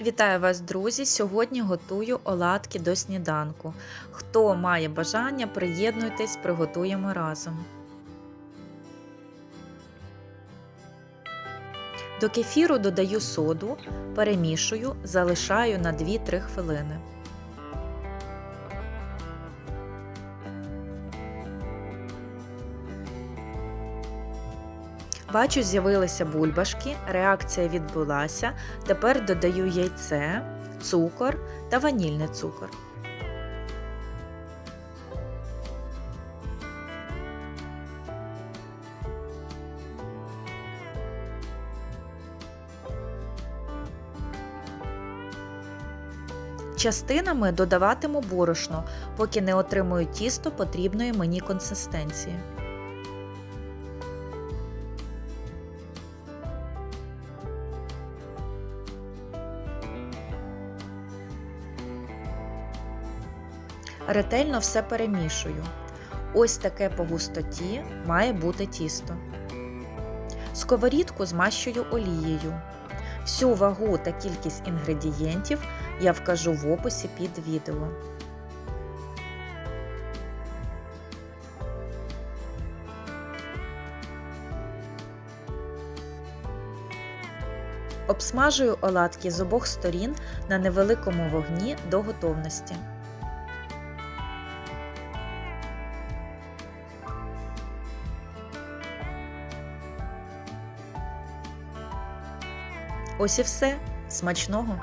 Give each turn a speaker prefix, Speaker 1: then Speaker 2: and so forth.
Speaker 1: Вітаю вас, друзі! Сьогодні готую оладки до сніданку. Хто має бажання, приєднуйтесь, приготуємо разом. До кефіру додаю соду, перемішую, залишаю на 2-3 хвилини. Бачу, з'явилися бульбашки, реакція відбулася. Тепер додаю яйце, цукор та ванільний цукор. Частинами додаватиму борошно, поки не отримую тісто потрібної мені консистенції. Ретельно все перемішую. Ось таке по густоті має бути тісто. Сковорідку змащую олією. Всю вагу та кількість інгредієнтів я вкажу в описі під відео. Обсмажую оладки з обох сторін на невеликому вогні до готовності. Ось і все. Смачного!